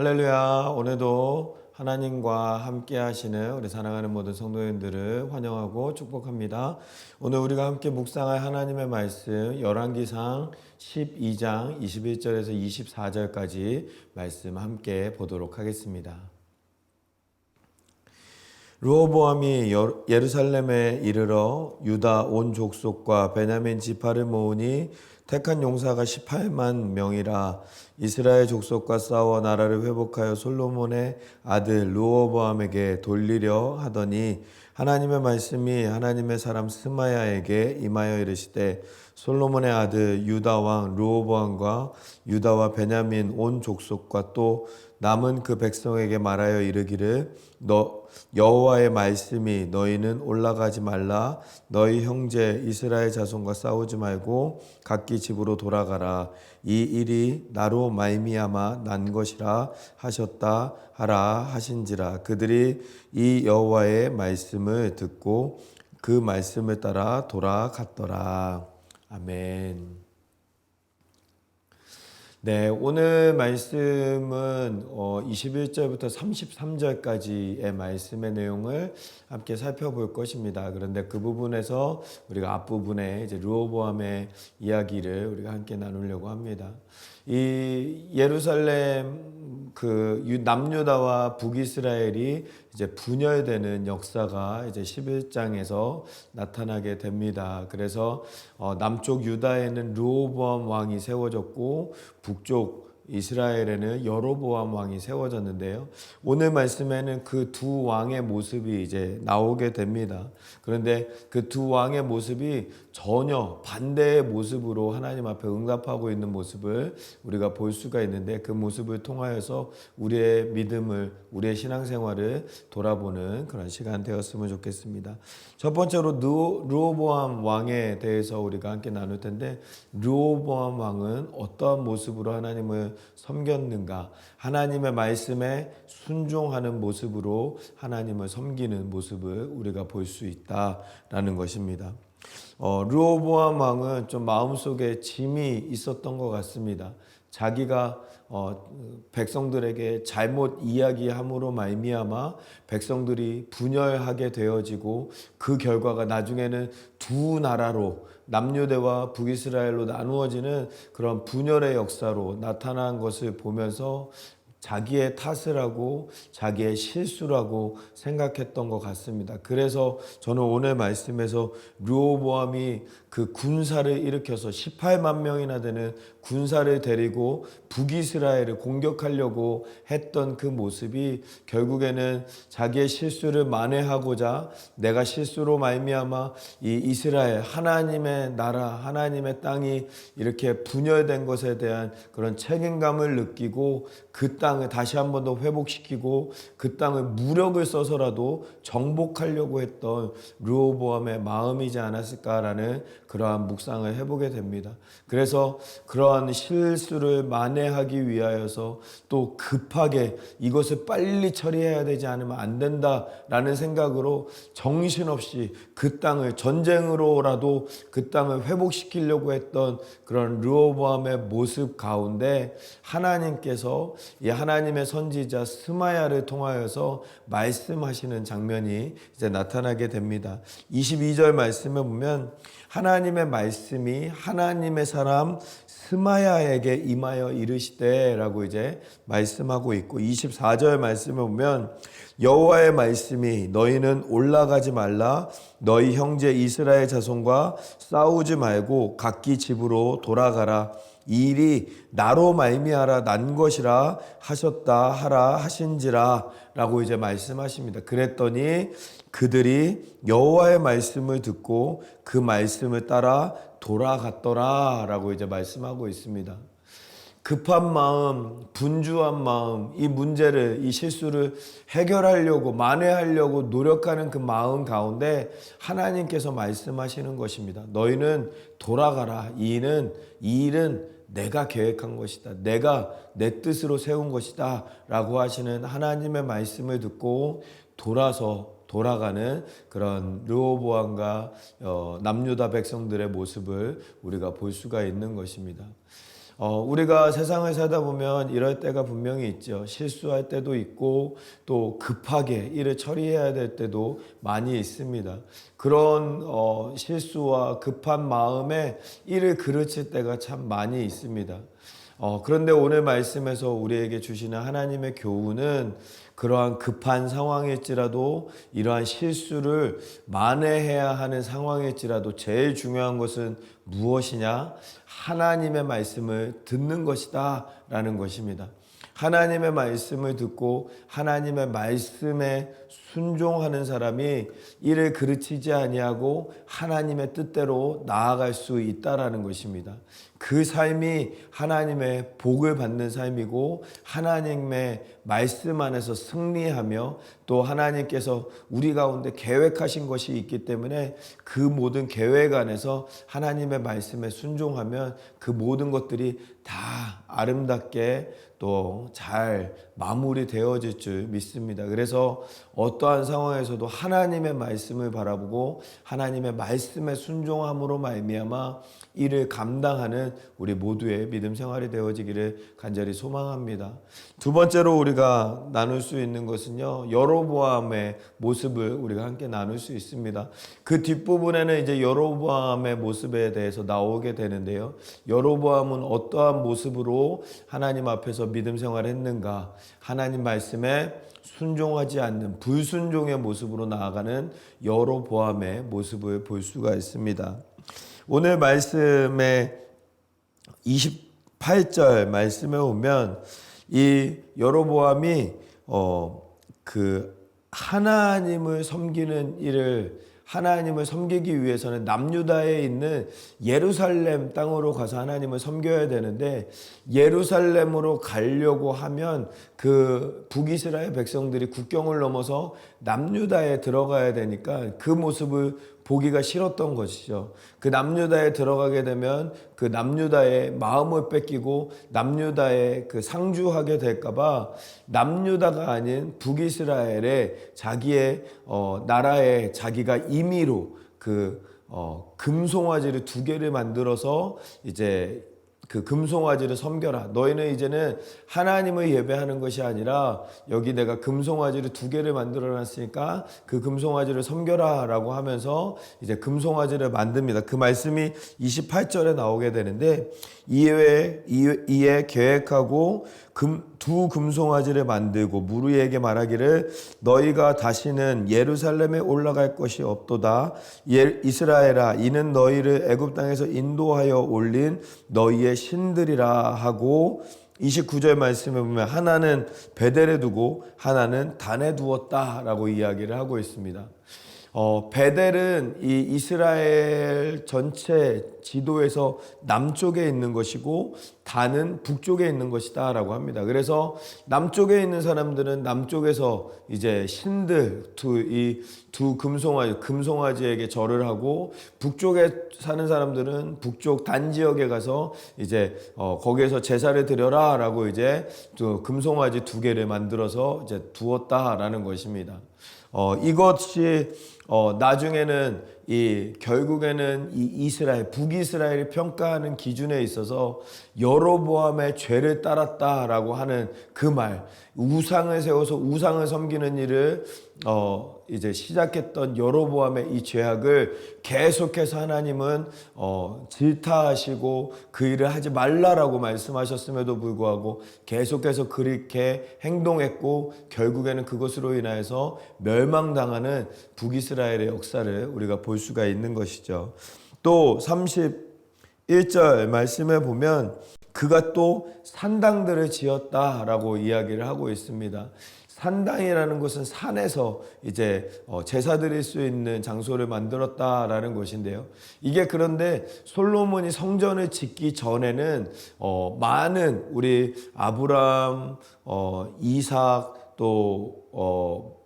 할렐루야. 오늘도 하나님과 함께 하시는 우리 사랑하는 모든 성도님들을 환영하고 축복합니다. 오늘 우리가 함께 묵상할 하나님의 말씀 열왕기상 12장 21절에서 24절까지 말씀 함께 보도록 하겠습니다. 르호보암이 여- 예루살렘에 이르러 유다 온 족속과 베냐민 지파를 모으니 택한 용사가 18만 명이라 이스라엘 족속과 싸워 나라를 회복하여 솔로몬의 아들 르호보암에게 돌리려 하더니 하나님의 말씀이 하나님의 사람 스마야에게 임하여 이르시되 솔로몬의 아들 유다 왕 르호보암과 유다와 베냐민 온 족속과 또 남은 그 백성에게 말하여 이르기를 너 여호와의 말씀이 너희는 올라가지 말라. 너희 형제 이스라엘 자손과 싸우지 말고 각기 집으로 돌아가라. 이 일이 나로 말미암아 난 것이라 하셨다. 하라 하신지라. 그들이 이 여호와의 말씀을 듣고 그 말씀을 따라 돌아갔더라. 아멘. 네, 오늘 말씀은 어, 21절부터 33절까지의 말씀의 내용을 함께 살펴볼 것입니다. 그런데 그 부분에서 우리가 앞부분에 이제 르호보암의 이야기를 우리가 함께 나누려고 합니다. 이 예루살렘 그 유- 남유다와 북이스라엘이 이제 분열되는 역사가 이제 11장에서 나타나게 됩니다. 그래서 어, 남쪽 유다에는 르호보암 왕이 세워졌고 북쪽 이스라엘에는 여로보암 왕이 세워졌는데요. 오늘 말씀에는 그 두 왕의 모습이 이제 나오게 됩니다. 그런데 그 두 왕의 모습이 전혀 반대의 모습으로 하나님 앞에 응답하고 있는 모습을 우리가 볼 수가 있는데 그 모습을 통하여서 우리의 믿음을 우리의 신앙생활을 돌아보는 그런 시간 되었으면 좋겠습니다. 첫 번째로 르호보암 왕에 대해서 우리가 함께 나눌 텐데 르호보암 왕은 어떠한 모습으로 하나님을 섬겼는가? 하나님의 말씀에 순종하는 모습으로 하나님을 섬기는 모습을 우리가 볼 수 있다라는 것입니다. 어, 르호보암 왕은 좀 마음속에 짐이 있었던 것 같습니다. 자기가 어, 백성들에게 잘못 이야기함으로 말미암아 백성들이 분열하게 되어지고 그 결과가 나중에는 두 나라로 남유대와 북이스라엘로 나누어지는 그런 분열의 역사로 나타난 것을 보면서 자기의 탓을 하고 자기의 실수라고 생각했던 것 같습니다. 그래서 저는 오늘 말씀에서 르호보암이 그 군사를 일으켜서 18만 명이나 되는 군사를 데리고 북이스라엘을 공격하려고 했던 그 모습이 결국에는 자기의 실수를 만회하고자 내가 실수로 말미암아 이 이스라엘 하나님의 나라 하나님의 땅이 이렇게 분열된 것에 대한 그런 책임감을 느끼고 그땅 을 다시 한 번 더 회복시키고 그 땅을 무력을 써서라도 정복하려고 했던 르호보암의 마음이지 않았을까라는 그러한 묵상을 해보게 됩니다. 그래서 그러한 실수를 만회하기 위하여서 또 급하게 이것을 빨리 처리해야 되지 않으면 안 된다라는 생각으로 정신없이 그 땅을 전쟁으로라도 그 땅을 회복시키려고 했던 그런 르호보암의 모습 가운데 하나님께서 이 하나님의 선지자 스마야를 통하여서 말씀하시는 장면이 이제 나타나게 됩니다. 22절 말씀에 보면 하나님의 말씀이 하나님의 사람 스마야에게 임하여 이르시되라고 이제 말씀하고 있고 24절 말씀에 보면 여호와의 말씀이 너희는 올라가지 말라 너희 형제 이스라엘 자손과 싸우지 말고 각기 집으로 돌아가라 이 일이 나로 말미암아 난 것이라 하셨다 하라 하신지라라고 이제 말씀하십니다. 그랬더니 그들이 여호와의 말씀을 듣고 그 말씀을 따라 돌아갔더라라고 이제 말씀하고 있습니다. 급한 마음, 분주한 마음, 이 문제를, 이 실수를 해결하려고, 만회하려고 노력하는 그 마음 가운데 하나님께서 말씀하시는 것입니다. 너희는 돌아가라. 이 일은, 이 일은 내가 계획한 것이다. 내가 내 뜻으로 세운 것이다. 라고 하시는 하나님의 말씀을 듣고 돌아서 돌아가는 그런 르호보암과 어, 남유다 백성들의 모습을 우리가 볼 수가 있는 것입니다. 어, 우리가 세상을 살다 보면 이럴 때가 분명히 있죠. 실수할 때도 있고 또 급하게 일을 처리해야 될 때도 많이 있습니다. 그런 어, 실수와 급한 마음에 일을 그르칠 때가 참 많이 있습니다. 어, 그런데 오늘 말씀에서 우리에게 주시는 하나님의 교훈은 그러한 급한 상황일지라도 이러한 실수를 만회해야 하는 상황일지라도 제일 중요한 것은 무엇이냐? 하나님의 말씀을 듣는 것이다. 라는 것입니다. 하나님의 말씀을 듣고 하나님의 말씀에 순종하는 사람이 이를 그르치지 아니하고 하나님의 뜻대로 나아갈 수 있다라는 것입니다. 그 삶이 하나님의 복을 받는 삶이고 하나님의 말씀 안에서 승리하며 또 하나님께서 우리 가운데 계획하신 것이 있기 때문에 그 모든 계획 안에서 하나님의 말씀에 순종하면 그 모든 것들이 다 아름답게 또 잘 마무리 되어질 줄 믿습니다. 그래서 어떠한 상황에서도 하나님의 말씀을 바라보고 하나님의 말씀에 순종함으로 말미암아 이를 감당하는 우리 모두의 믿음 생활이 되어지기를 간절히 소망합니다. 두 번째로 우리가 나눌 수 있는 것은요. 여로보암의 모습을 우리가 함께 나눌 수 있습니다. 그 뒷부분에는 이제 여로보암의 모습에 대해서 나오게 되는데요. 여로보암은 어떠한 모습으로 하나님 앞에서 믿음 생활을 했는가? 하나님 말씀에 순종하지 않는 불순종의 모습으로 나아가는 여로보암의 모습을 볼 수가 있습니다. 오늘 말씀에 28절 말씀에 오면 이 여로보암이 어 그 하나님을 섬기는 일을 하나님을 섬기기 위해서는 남유다에 있는 예루살렘 땅으로 가서 하나님을 섬겨야 되는데 예루살렘으로 가려고 하면 그 북이스라엘 백성들이 국경을 넘어서 남유다에 들어가야 되니까 그 모습을 보기가 싫었던 것이죠. 그 남유다에 들어가게 되면 그 남유다의 마음을 뺏기고 남유다에 그 상주하게 될까봐 남유다가 아닌 북이스라엘의 자기의 어, 나라에 자기가 임의로 그 어, 금송아지를 두 개를 만들어서 이제 그 금송아지를 섬겨라. 너희는 이제는 하나님을 예배하는 것이 아니라 여기 내가 금송아지를 두 개를 만들어 놨으니까 그 금송아지를 섬겨라라고 하면서 이제 금송아지를 만듭니다. 그 말씀이 28절에 나오게 되는데 이에 이에 계획하고 금, 두 금송아지를 만들고 무리에게 말하기를 너희가 다시는 예루살렘에 올라갈 것이 없도다 예, 이스라엘아 이는 너희를 애굽 땅에서 인도하여 올린 너희의 신들이라 하고 29절 말씀에 보면 하나는 베델에 두고 하나는 단에 두었다라고 이야기를 하고 있습니다. 어, 베델은 이 이스라엘 전체 지도에서 남쪽에 있는 것이고 단은 북쪽에 있는 것이다라고 합니다. 그래서 남쪽에 있는 사람들은 남쪽에서 이제 신들 두이두 금송아지 금송아지에게 절을 하고 북쪽에 사는 사람들은 북쪽 단 지역에 가서 이제 어, 거기에서 제사를 드려라라고 이제 두 금송아지 두 개를 만들어서 이제 두었다라는 것입니다. 어, 이것이 어, 나중에는 이 결국에는 이 이스라엘 북이스라엘이 평가하는 기준에 있어서 여로보암의 죄를 따랐다라고 하는 그 말 우상을 세워서 우상을 섬기는 일을 어 이제 시작했던 여로보암의 이 죄악을 계속해서 하나님은 어 질타하시고 그 일을 하지 말라라고 말씀하셨음에도 불구하고 계속해서 그렇게 행동했고 결국에는 그것으로 인하여서 멸망당하는 북 이스라엘의 역사를 우리가 볼 수가 있는 것이죠. 또 31절 말씀에 보면 그가 또 산당들을 지었다라고 이야기를 하고 있습니다. 산당이라는 것은 산에서 이제 어, 제사 드릴 수 있는 장소를 만들었다라는 것인데요. 이게 그런데 솔로몬이 성전을 짓기 전에는 어, 많은 우리 아브람, 어, 이삭 또 어,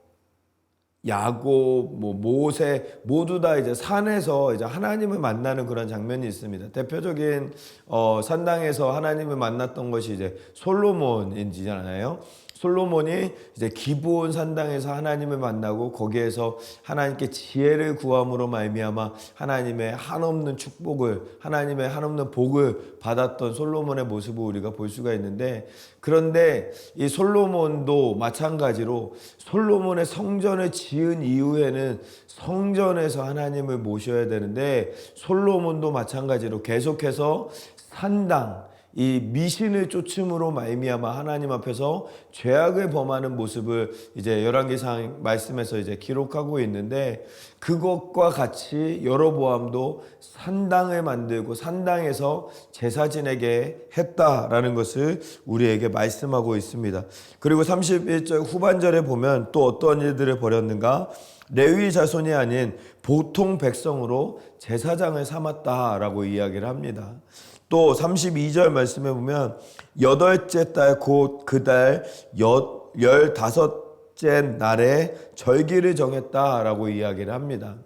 야곱, 뭐 모세 모두 다 이제 산에서 이제 하나님을 만나는 그런 장면이 있습니다. 대표적인 어, 산당에서 하나님을 만났던 것이 이제 솔로몬인지잖아요. 솔로몬이 이제 기브온 산당에서 하나님을 만나고 거기에서 하나님께 지혜를 구함으로 말미암아 하나님의 한없는 축복을 하나님의 한없는 복을 받았던 솔로몬의 모습을 우리가 볼 수가 있는데 그런데 이 솔로몬도 마찬가지로 솔로몬의 성전을 지은 이후에는 성전에서 하나님을 모셔야 되는데 솔로몬도 마찬가지로 계속해서 산당 이 미신을 쫓음으로 말미암아 하나님 앞에서 죄악을 범하는 모습을 이제 열왕기상 말씀에서 이제 기록하고 있는데 그것과 같이 여로보암도 산당을 만들고 산당에서 제사 지내게 했다라는 것을 우리에게 말씀하고 있습니다. 그리고 31절 후반절에 보면 또 어떤 일들을 벌였는가? 레위 자손이 아닌 보통 백성으로 제사장을 삼았다라고 이야기를 합니다. 또 32절 말씀에 보면 여덟째 달 곧 그 달 열다섯째 날에 절기를 정했다라고 이야기를 합니다.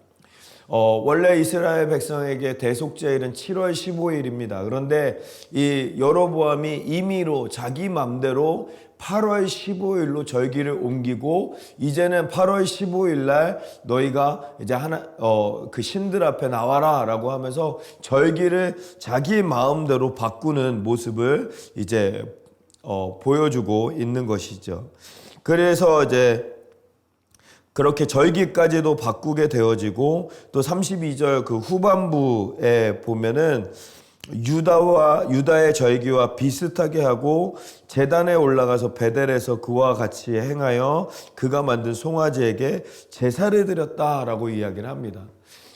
어, 원래 이스라엘 백성에게 대속제일은 7월 15일입니다. 그런데 이 여로보암이 임의로 자기 맘대로 8월 15일로 절기를 옮기고 이제는 8월 15일 날 너희가 이제 하나 어 그 신들 앞에 나와라라고 하면서 절기를 자기 마음대로 바꾸는 모습을 이제 어 보여주고 있는 것이죠. 그래서 이제 그렇게 절기까지도 바꾸게 되어지고 또 32절 그 후반부에 보면은 유다와 유다의 절기와 비슷하게 하고 제단에 올라가서 베델에서 그와 같이 행하여 그가 만든 송아지에게 제사를 드렸다라고 이야기를 합니다.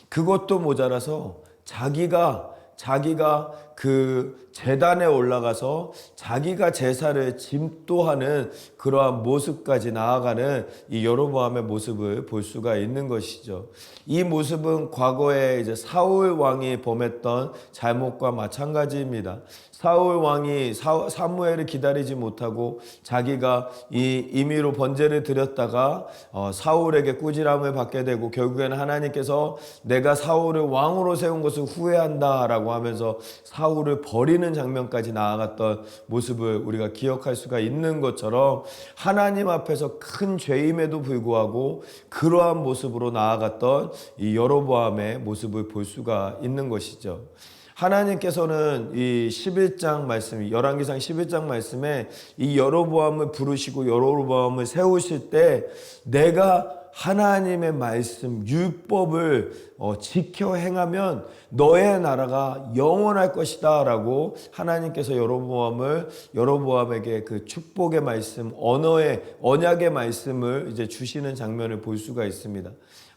그것도 모자라서 자기가 자기가 그 재단에 올라가서 자기가 제사를 짐도하는 그러한 모습까지 나아가는 이 여로보암의 모습을 볼 수가 있는 것이죠. 이 모습은 과거에 이제 사울 왕이 범했던 잘못과 마찬가지입니다. 사울 왕이 사, 사무엘을 기다리지 못하고 자기가 이 임의로 번제를 드렸다가 어, 사울에게 꾸지람을 받게 되고 결국에는 하나님께서 내가 사울을 왕으로 세운 것을 후회한다라고 하면서 사울을 버리는 장면까지 나아갔던 모습을 우리가 기억할 수가 있는 것처럼 하나님 앞에서 큰 죄임에도 불구하고 그러한 모습으로 나아갔던 이 여로보암의 모습을 볼 수가 있는 것이죠. 하나님께서는 이 11장 말씀, 열왕기상 11장 말씀에 이 여로보암을 부르시고 여로보암을 세우실 때 내가 하나님의 말씀, 율법을 어, 지켜 행하면 너의 나라가 영원할 것이다 라고 하나님께서 여로보암을 여로보암에게 그 축복의 말씀, 언어의 언약의 말씀을 이제 주시는 장면을 볼 수가 있습니다.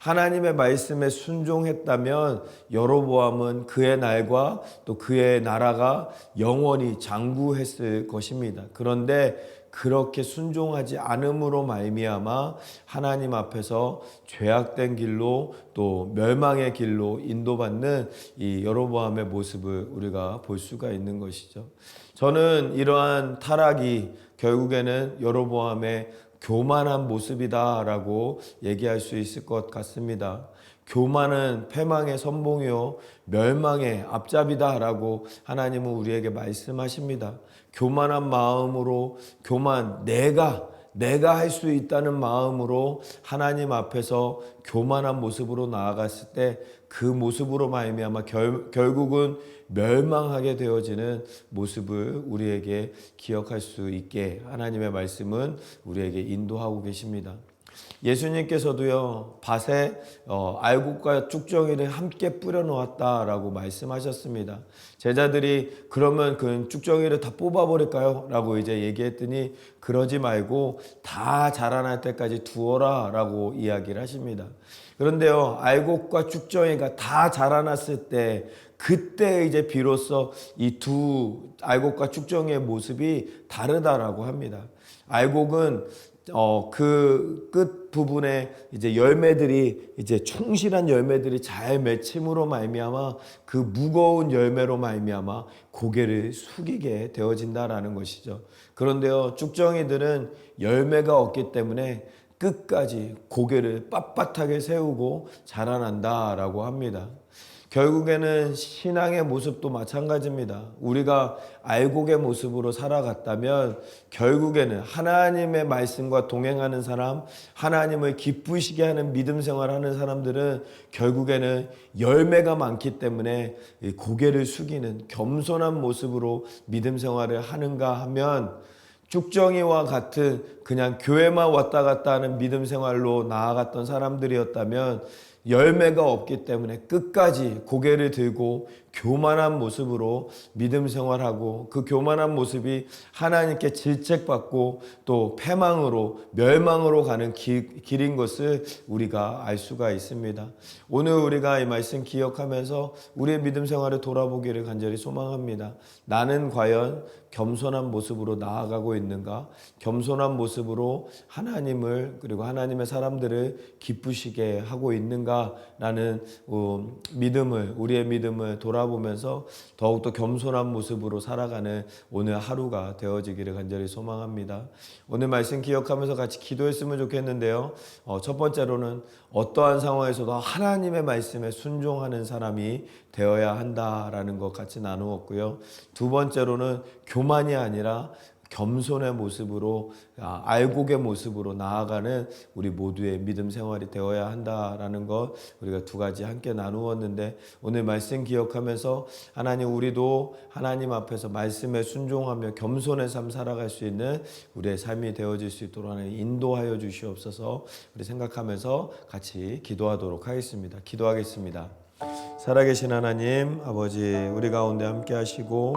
하나님의 말씀에 순종했다면 여로보암은 그의 날과 또 그의 나라가 영원히 장구했을 것입니다. 그런데 그렇게 순종하지 않음으로 말미암아 하나님 앞에서 죄악된 길로 또 멸망의 길로 인도받는 이 여로보암의 모습을 우리가 볼 수가 있는 것이죠. 저는 이러한 타락이 결국에는 여로보암의 교만한 모습이다라고 얘기할 수 있을 것 같습니다. 교만은 패망의 선봉이요 멸망의 앞잡이다라고 하나님은 우리에게 말씀하십니다. 교만한 마음으로 교만 내가 내가 할 수 있다는 마음으로 하나님 앞에서 교만한 모습으로 나아갔을 때 그 모습으로 말미암아 결국은 멸망하게 되어지는 모습을 우리에게 기억할 수 있게 하나님의 말씀은 우리에게 인도하고 계십니다. 예수님께서도요 밭에 어, 알곡과 쭉정이를 함께 뿌려 놓았다라고 말씀하셨습니다. 제자들이 그러면 그 쭉정이를 다 뽑아 버릴까요?라고 이제 얘기했더니 그러지 말고 다 자라날 때까지 두어라라고 이야기를 하십니다. 그런데요 알곡과 쭉정이가 다 자라났을 때 그때 이제 비로소 이 두 알곡과 쭉정이의 모습이 다르다라고 합니다. 알곡은 어, 그 끝 부분에 이제 열매들이 이제 충실한 열매들이 잘 맺힘으로 말미암아 그 무거운 열매로 말미암아 고개를 숙이게 되어진다라는 것이죠. 그런데요, 쭉정이들은 열매가 없기 때문에 끝까지 고개를 빳빳하게 세우고 자라난다라고 합니다. 결국에는 신앙의 모습도 마찬가지입니다. 우리가 알곡의 모습으로 살아갔다면 결국에는 하나님의 말씀과 동행하는 사람, 하나님을 기쁘시게 하는 믿음 생활하는 사람들은 결국에는 열매가 많기 때문에 이 고개를 숙이는 겸손한 모습으로 믿음 생활을 하는가 하면 쭉정이와 같은 그냥 교회만 왔다 갔다 하는 믿음 생활로 나아갔던 사람들이었다면 열매가 없기 때문에 끝까지 고개를 들고 교만한 모습으로 믿음 생활하고 그 교만한 모습이 하나님께 질책받고 또 패망으로 멸망으로 가는 길, 길인 것을 우리가 알 수가 있습니다. 오늘 우리가 이 말씀 기억하면서 우리의 믿음 생활을 돌아보기를 간절히 소망합니다. 나는 과연 겸손한 모습으로 나아가고 있는가? 겸손한 모습으로 하나님을 그리고 하나님의 사람들을 기쁘시게 하고 있는가라는 어, 믿음을 우리의 믿음을 돌아 보면서 더욱더 겸손한 모습으로 살아가는 오늘 하루가 되어지기를 간절히 소망합니다. 오늘 말씀 기억하면서 같이 기도했으면 좋겠는데요. 어, 첫 번째로는 어떠한 상황에서도 하나님의 말씀에 순종하는 사람이 되어야 한다라는 것 같이 나누었고요. 두 번째로는 교만이 아니라 겸손의 모습으로 아, 알곡의 모습으로 나아가는 우리 모두의 믿음 생활이 되어야 한다라는 것 우리가 두 가지 함께 나누었는데 오늘 말씀 기억하면서 하나님 우리도 하나님 앞에서 말씀에 순종하며 겸손의 삶 살아갈 수 있는 우리의 삶이 되어질 수 있도록 하나님 인도하여 주시옵소서 우리 생각하면서 같이 기도하도록 하겠습니다. 기도하겠습니다. 살아계신 하나님 아버지 우리 가운데 함께 하시고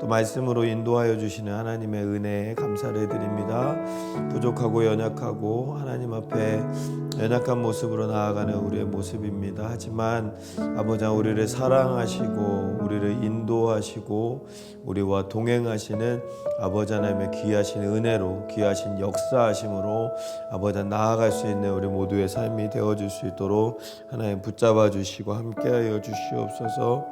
또 말씀으로 인도하여 주시는 하나님의 은혜에 감사를 드립니다. 부족하고 연약하고 하나님 앞에 연약한 모습으로 나아가는 우리의 모습입니다. 하지만 아버지 우리를 사랑하시고 우리를 인도하시고 우리와 동행하시는 아버지 하나님의 귀하신 은혜로 귀하신 역사하심으로 아버지 나아갈 수 있는 우리 모두의 삶이 되어줄 수 있도록 하나님 붙잡아 주시고 함께하여 주시옵소서.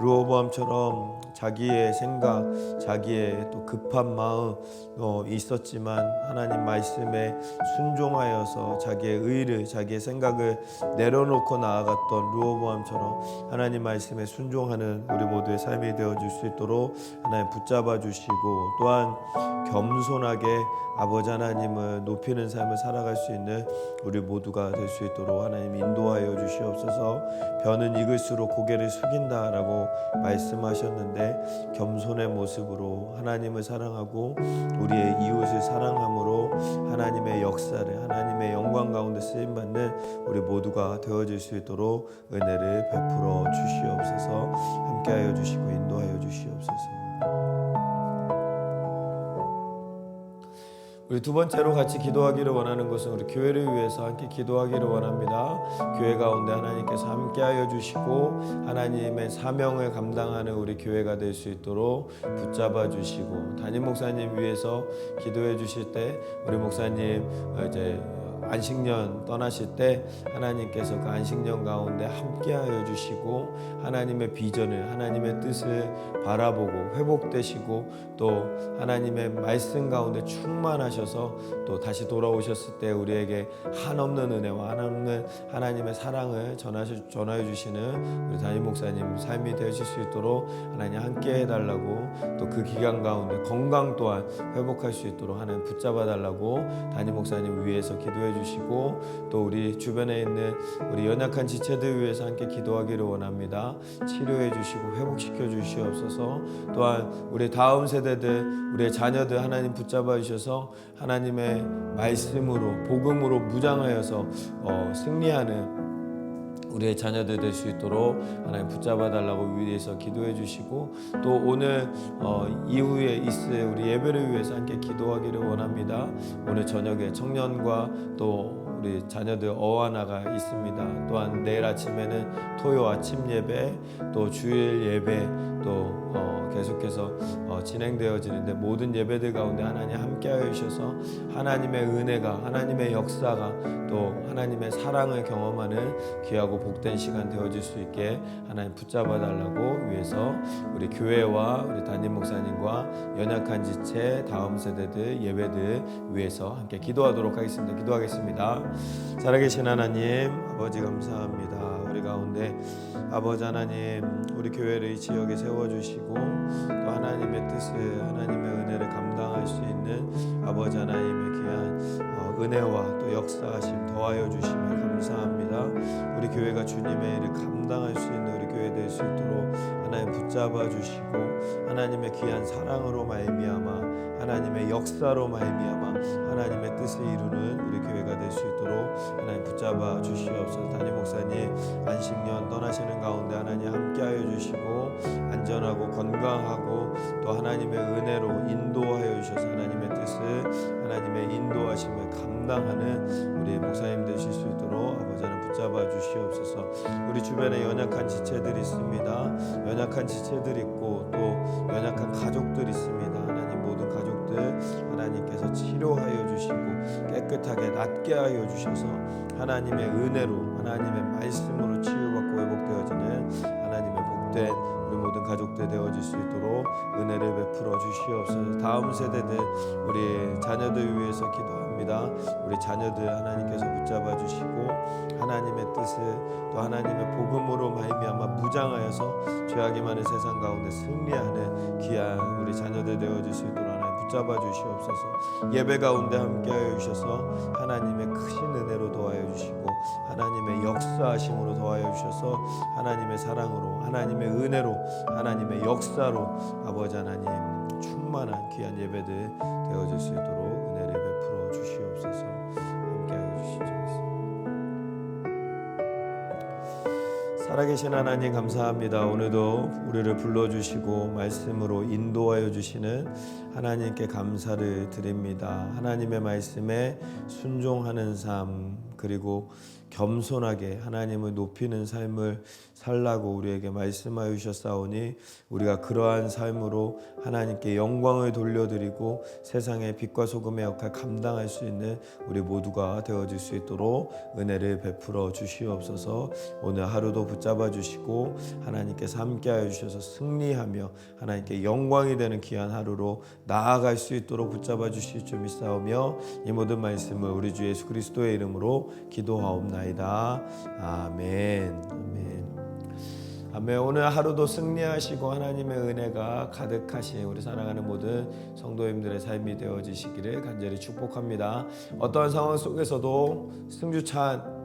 루어보암처럼 자기의 생각, 자기의 또 급한 마음 어, 있었지만 하나님 말씀에 순종하여서 자기의 의를, 자기의 생각을 내려놓고 나아갔던 루어보암처럼 하나님 말씀에 순종하는 우리 모두의 삶이 되어 줄 수 있도록 하나님 붙잡아 주시고 또한 겸손하게 아버지 하나님을 높이는 삶을 살아갈 수 있는 우리 모두가 될 수 있도록 하나님 인도하여 주시옵소서. 변은 익을수록 고개를 숙인다라고 말씀하셨는데 겸손의 모습으로 하나님을 사랑하고 우리의 이웃을 사랑함으로 하나님의 역사를 하나님의 영광 가운데 쓰임 받는 우리 모두가 되어질 수 있도록 은혜를 베풀어 주시옵소서. 함께하여 주시고 우리 두 번째로 같이 기도하기를 원하는 것은 우리 교회를 위해서 함께 기도하기를 원합니다. 교회 가운데 하나님께서 함께하여 주시고 하나님의 사명을 감당하는 우리 교회가 될 수 있도록 붙잡아 주시고 담임 목사님 위해서 기도해 주실 때 우리 목사님 어, 이제 안식년 떠나실 때 하나님께서 그 안식년 가운데 함께하여 주시고 하나님의 비전을 하나님의 뜻을 바라보고 회복되시고 또 하나님의 말씀 가운데 충만하셔서 또 다시 돌아오셨을 때 우리에게 한없는 은혜와 한없는 하나님의 사랑을 전하시, 전하여 주시는 우리 담임 목사님 삶이 되실 수 있도록 하나님 함께 해달라고 또 그 기간 가운데 건강 또한 회복할 수 있도록 하나님 붙잡아 달라고 담임 목사님 위해서 기도해 주시고 또 우리 주변에 있는 우리 연약한 지체들 위해서 함께 기도하기를 원합니다. 치료해 주시고 회복시켜 주시옵소서. 또한 우리 다음 세대들 우리의 자녀들 하나님 붙잡아 주셔서 하나님의 말씀으로 복음으로 무장하여서 어, 승리하는 우리의 자녀들 될 수 있도록 하나님 붙잡아 달라고 위해서 기도해 주시고 또 오늘 어, 이후에 있을 우리 예배를 위해서 함께 기도하기를 원합니다. 오늘 저녁에 청년과 또 우리 자녀들 어하나가 있습니다. 또한 내일 아침에는 토요 아침 예배, 또 주일 예배, 또 어, 계속해서 어, 진행되어지는데 모든 예배들 가운데 하나님 함께하여 주셔서 하나님의 은혜가 하나님의 역사가 또 하나님의 사랑을 경험하는 귀하고 복된 시간 되어질 수 있게 하나님 붙잡아 달라고 위해서 우리 교회와 우리 담임 목사님과 연약한 지체 다음 세대들 예배들 위해서 함께 기도하도록 하겠습니다. 기도하겠습니다. 살아계신 하나님 아버지 감사합니다. 우리 가운데 아버지 하나님 우리 교회를 이 지역에 세워주시고 또 하나님의 뜻을 하나님의 은혜를 감당할 수 있는 아버지 하나님의 귀한 어, 은혜와 또 역사하심 더하여 주시며 감사합니다. 우리 교회가 주님의 일을 감당할 수 있는 우리 교회 될 수 있도록 하나님 붙잡아 주시고 하나님의 귀한 사랑으로 말미암아 하나님의 역사로 말미암아 하나님의 뜻을 이루는 우리 교회가 될 수 있도록 하나님 붙잡아 주시옵소서. 담임 목사님 안식년 떠나시는 가운데 하나님 함께하여 주시고 안전하고 건강하고 또 하나님의 은혜로 인도하여 주셔서 하나님의 뜻을 하나님의 인도하심을 감당하는 우리 목사님 되실 수 있도록 아버지 하나님 붙잡아 주시옵소서. 우리 주변에 연약한 지체들이 있습니다. 연약한 지체들이 있고 또 연약한 가족들이 있습니다. 하나님께서 치료하여 주시고 깨끗하게 낫게 하여 주셔서 하나님의 은혜로 하나님의 말씀으로 치유받고 회복되어지는 하나님의 복된 우리 모든 가족들 되어질 수 있도록 은혜를 베풀어 주시옵소서. 다음 세대들 우리 자녀들 위해서 기도합니다. 우리 자녀들 하나님께서 붙잡아 주시고 하나님의 뜻을 또 하나님의 복음으로 말미암아 무장하여서 죄악이 많은 세상 가운데 승리하는 귀한 우리 자녀들 되어질 수 있도록 붙잡아 주시옵소서. 예배 가운데 함께하여 주셔서 하나님의 크신 은혜로 도와여 주시고 하나님의 역사하심으로 도와여 주셔서 하나님의 사랑으로 하나님의 은혜로 하나님의 역사로 아버지 하나님 충만한 귀한 예배들 되어질 수 있도록 살아계신 하나님 감사합니다. 오늘도 우리를 불러주시고 말씀으로 인도하여 주시는 하나님께 감사를 드립니다. 하나님의 말씀에 순종하는 삶 그리고 겸손하게 하나님을 높이는 삶을 살라고 우리에게 말씀하여 주셨사오니 우리가 그러한 삶으로 하나님께 영광을 돌려드리고 세상의 빛과 소금의 역할 감당할 수 있는 우리 모두가 되어질 수 있도록 은혜를 베풀어 주시옵소서. 오늘 하루도 붙잡아 주시고 하나님께서 함께하여 주셔서 승리하며 하나님께 영광이 되는 귀한 하루로 나아갈 수 있도록 붙잡아 주실 줄 믿사오며 이 모든 말씀을 우리 주 예수 그리스도의 이름으로 기도하옵나이다 아멘 아멘 아멘. 오늘 하루도 승리하시고 하나님의 은혜가 가득하신 우리 사랑하는 모든 성도님들의 삶이 되어지시기를 간절히 축복합니다. 어떠한 상황 속에서도 승주찬